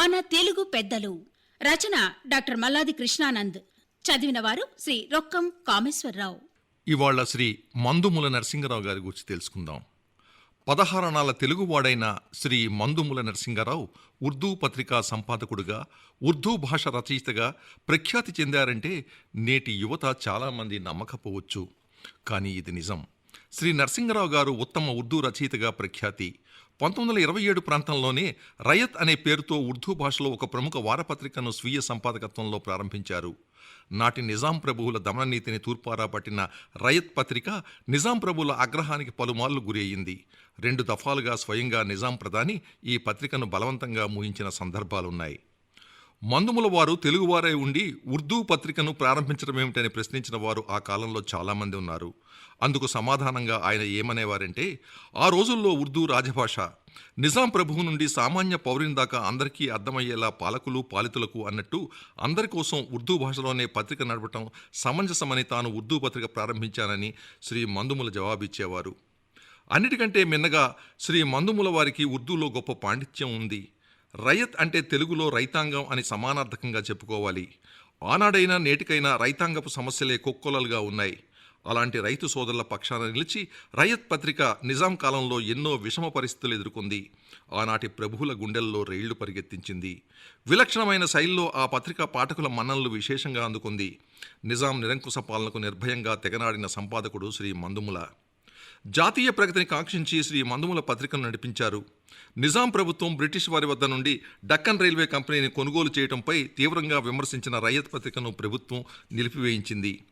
మన తెలుగు పెద్దలు. రచన డాక్టర్ మల్లాది కృష్ణానంద్. చదివిన వారు శ్రీ రొక్కం కామేశ్వరరావు. ఇవాళ శ్రీ మందుముల నరసింగరావు గారి గురించి తెలుసుకుందాం. పదహారణాల తెలుగువాడైన శ్రీ మందుముల నరసింగరావు ఉర్దూ పత్రికా సంపాదకుడుగా ఉర్దూ భాష రచయితగా ప్రఖ్యాతి చెందారంటే నేటి యువత చాలామంది నమ్మకపోవచ్చు. కానీ ఇది నిజం. శ్రీ నరసింగరావు గారు ఉత్తమ ఉర్దూ రచయితగా ప్రఖ్యాతి పంతొమ్మిది వందల ఇరవై ఏడు ప్రాంతంలోనే రయత్ అనే పేరుతో ఉర్దూ భాషలో ఒక ప్రముఖ వారపత్రికను స్వీయ సంపాదకత్వంలో ప్రారంభించారు. నాటి నిజాం ప్రభువుల దమననీతిని తూర్పారా పట్టిన రయత్ పత్రిక నిజాం ప్రభువుల ఆగ్రహానికి పలుమార్లు గురి అయ్యింది రెండు దఫాలుగా స్వయంగా నిజాం ప్రధాని ఈ పత్రికను బలవంతంగా మూయించిన సందర్భాలున్నాయి. మందుముల వారు తెలుగువారై ఉండి ఉర్దూ పత్రికను ప్రారంభించడం ఏమిటని ప్రశ్నించిన వారు ఆ కాలంలో చాలామంది ఉన్నారు. అందుకు సమాధానంగా ఆయన ఏమనేవారంటే ఆ రోజుల్లో ఉర్దూ రాజభాష నిజాం ప్రభువు నుండి సామాన్య పౌరుని దాకా అందరికీ అర్థమయ్యేలా పాలకులు పాలితులకు అన్నట్టు అందరి కోసం ఉర్దూ భాషలోనే పత్రిక నడపటం సమంజసమని తాను ఉర్దూ పత్రిక ప్రారంభించానని శ్రీ మందుముల జవాబిచ్చేవారు. అన్నిటికంటే మిన్నగా శ్రీ మందుముల వారికి ఉర్దూలో గొప్ప పాండిత్యం ఉంది. రయత్ అంటే తెలుగులో రైతాంగం అని సమానార్థకంగా చెప్పుకోవాలి. ఆనాడైనా నేటికైనా రైతాంగపు సమస్యలే కొక్కొలలుగా ఉన్నాయి. అలాంటి రైతు సోదరుల పక్షాన నిలిచి రయత్ పత్రిక నిజాం కాలంలో ఎన్నో విషమ పరిస్థితులు ఎదుర్కొంది. ఆనాటి ప్రభువుల గుండెల్లో రైళ్ళు పరిగెత్తించింది. విలక్షణమైన శైలిలో ఆ పత్రిక పాఠకుల మన్ననలు విశేషంగా అందుకుంది. నిజాం నిరంకుశ పాలనకు నిర్భయంగా తెగనాడిన సంపాదకుడు శ్రీ మందుముల. జాతీయ ప్రగతిని కాంక్షించి శ్రీ మందుముల పత్రికను నడిపించారు. నిజాం ప్రభుత్వం బ్రిటిష్ వారి వద్ద నుండి డక్కన్ రైల్వే కంపెనీని కొనుగోలు చేయడంపై తీవ్రంగా విమర్శించిన రయత్ పత్రికను ప్రభుత్వం నిలిపివేయించింది.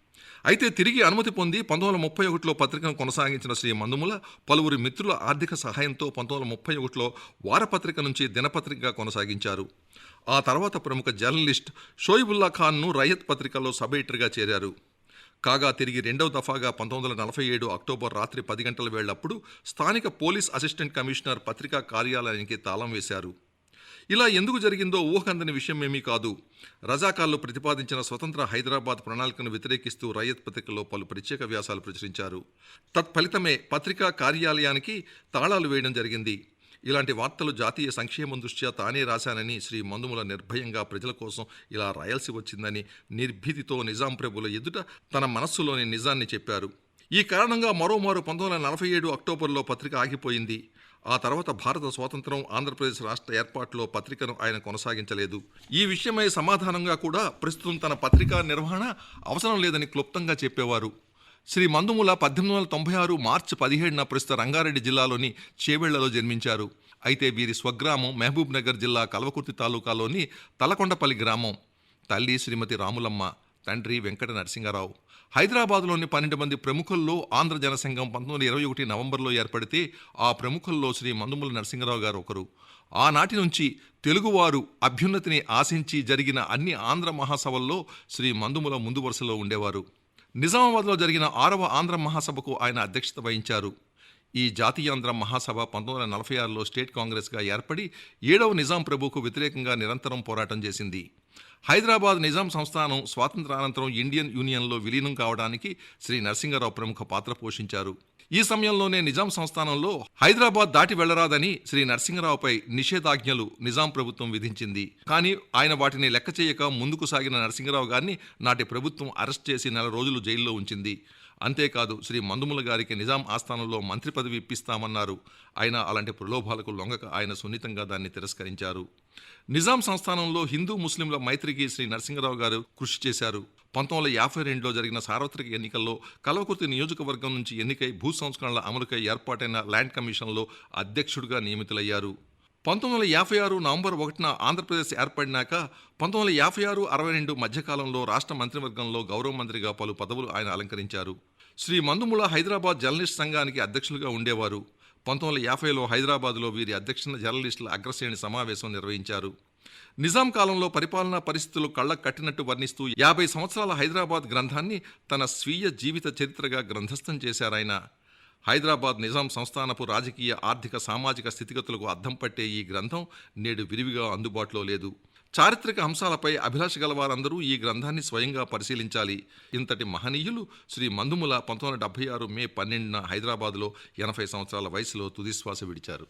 అయితే తిరిగి అనుమతి పొంది పంతొమ్మిది వందల ముప్పై ఒకటిలో పత్రికను కొనసాగించిన శ్రీ మందుముల పలువురి మిత్రుల ఆర్థిక సహాయంతో పంతొమ్మిది వందల ముప్పై ఒకటిలో వారపత్రిక నుంచి దినపత్రికగా కొనసాగించారు. ఆ తర్వాత ప్రముఖ జర్నలిస్ట్ షోయిబుల్లా ఖాన్ను రయత్ పత్రికలో సబ్ ఎడిటర్గా చేరారు. కాగా తిరిగి రెండవ దఫాగా పంతొమ్మిది వందల నలభై ఏడు అక్టోబర్ రాత్రి పది గంటల వేళ్ళప్పుడు స్థానిక పోలీస్ అసిస్టెంట్ కమిషనర్ పత్రికా కార్యాలయానికి తాళం వేశారు. ఇలా ఎందుకు జరిగిందో ఊహకందని విషయం ఏమీ కాదు. రజాకార్లు ప్రతిపాదించిన స్వతంత్ర హైదరాబాద్ ప్రణాళికను వ్యతిరేకిస్తూ రయత్ పత్రికలో పలు ప్రత్యేక వ్యాసాలు ప్రచురించారు. తత్ఫలితమే పత్రికా కార్యాలయానికి తాళాలు వేయడం జరిగింది. ఇలాంటి వార్తలు జాతీయ సంక్షేమం దృష్ట్యా తానే రాశానని శ్రీ మందుముల నిర్భయంగా ప్రజల కోసం ఇలా రాయాల్సి వచ్చిందని నిర్భీతితో నిజాం ప్రభుల ఎదుట తన మనస్సులోని నిజాన్ని చెప్పారు. ఈ కారణంగా మరోమారు పంతొమ్మిది వందల నలభై ఏడు అక్టోబర్లో పత్రిక ఆగిపోయింది. ఆ తర్వాత భారత స్వాతంత్రం ఆంధ్రప్రదేశ్ రాష్ట్ర ఏర్పాటులో పత్రికను ఆయన కొనసాగించలేదు. ఈ విషయమై సమాధానంగా కూడా ప్రస్తుతం తన పత్రికా నిర్వహణ అవసరం లేదని క్లుప్తంగా చెప్పేవారు. శ్రీ మందుముల పద్దెనిమిది వందల తొంభై ఆరు మార్చి పదిహేడున ప్రస్తుత రంగారెడ్డి జిల్లాలోని చేవెళ్ళలో జన్మించారు. అయితే వీరి స్వగ్రామం మహబూబ్ నగర్ జిల్లా కల్వకుర్తి తాలూకాలోని తలకొండపల్లి గ్రామం. తల్లి శ్రీమతి రాములమ్మ తండ్రి వెంకట నరసింహారావు. హైదరాబాద్లోని పన్నెండు మంది ప్రముఖుల్లో ఆంధ్ర జనసంఘం పంతొమ్మిది వందల ఇరవై ఒకటి నవంబర్లో ఏర్పడితే ఆ ప్రముఖుల్లో శ్రీ మందుముల నరసింహారావు గారు ఒకరు. ఆనాటి నుంచి తెలుగువారు అభ్యున్నతిని ఆశించి జరిగిన అన్ని ఆంధ్ర మహాసభల్లో శ్రీ మందుముల ముందు వరుసలో ఉండేవారు. నిజామాబాద్లో జరిగిన ఆరవ ఆంధ్ర మహాసభకు ఆయన అధ్యక్షత వహించారు. ఈ జాతీయాంధ్ర మహాసభ పంతొమ్మిది వందల నలభై ఆరులో స్టేట్ కాంగ్రెస్గా ఏర్పడి ఏడవ నిజాం ప్రభుకు వ్యతిరేకంగా నిరంతరం పోరాటం చేసింది. హైదరాబాద్ నిజాం సంస్థానం స్వాతంత్రానంతరం ఇండియన్ యూనియన్లో విలీనం కావడానికి శ్రీ నరసింహారావు ప్రముఖ పాత్ర పోషించారు. ఈ సమయంలోనే నిజాం సంస్థానంలో హైదరాబాద్ దాటి వెళ్ళరాదని శ్రీ నరసింహరావుపై నిషేధాజ్ఞలు నిజాం ప్రభుత్వం విధించింది. కానీ ఆయన వాటిని లెక్క చేయక ముందుకు సాగిన నరసింహరావు గారిని నాటి ప్రభుత్వం అరెస్ట్ చేసి నెల రోజులు జైల్లో ఉంచింది. అంతేకాదు శ్రీ మందుముల గారికి నిజాం ఆస్థానంలో మంత్రి పదవి ఇప్పిస్తామన్నారు. అయినా అలాంటి ప్రలోభాలకు లొంగక ఆయన సున్నితంగా దాన్ని తిరస్కరించారు. నిజాం సంస్థానంలో హిందూ ముస్లింల మైత్రికి శ్రీ నరసింహరావు గారు కృషి చేశారు. పంతొమ్మిది వందల యాభై రెండులో జరిగిన సార్వత్రిక ఎన్నికల్లో కలవకుర్తి నియోజకవర్గం నుంచి ఎన్నికై భూ సంస్కరణల అమలుకై ఏర్పాటైన ల్యాండ్ కమిషన్లో అధ్యక్షుడిగా నియమితులయ్యారు. పంతొమ్మిది వందల యాభై ఆరు నవంబర్ ఒకటిన ఆంధ్రప్రదేశ్ ఏర్పడినాక పంతొమ్మిది వందల యాభై ఆరు అరవై రెండు మధ్యకాలంలో రాష్ట్ర మంత్రివర్గంలో గౌరవ మంత్రిగా పలు పదవులు ఆయన అలంకరించారు. శ్రీ మందుముల హైదరాబాద్ జర్నలిస్ట్ సంఘానికి అధ్యక్షులుగా ఉండేవారు. పంతొమ్మిది వందల యాభైలో హైదరాబాద్లో వీరి అధ్యక్షన జర్నలిస్టుల అగ్రశ్రేణి సమావేశం నిర్వహించారు. నిజాం కాలంలో పరిపాలనా పరిస్థితులు కళ్ళకు కట్టినట్టు వర్ణిస్తూ యాభై సంవత్సరాల హైదరాబాద్ గ్రంథాన్ని తన స్వీయ జీవిత చరిత్రగా గ్రంథస్థం చేశారాయన హైదరాబాద్ నిజాం సంస్థానపు రాజకీయ ఆర్థిక సామాజిక స్థితిగతులకు అద్దం పట్టే ఈ గ్రంథం నేడు విరివిగా అందుబాటులో లేదు. చారిత్రక అంశాలపై అభిలాష గల వారందరూ ఈ గ్రంథాన్ని స్వయంగా పరిశీలించాలి. ఇంతటి మహనీయులు శ్రీ మందుముల పంతొమ్మిది వందల డెబ్బై ఆరు మే పన్నెండున హైదరాబాద్లో ఎనభై సంవత్సరాల వయసులో తుదిశ్వాస విడిచారు.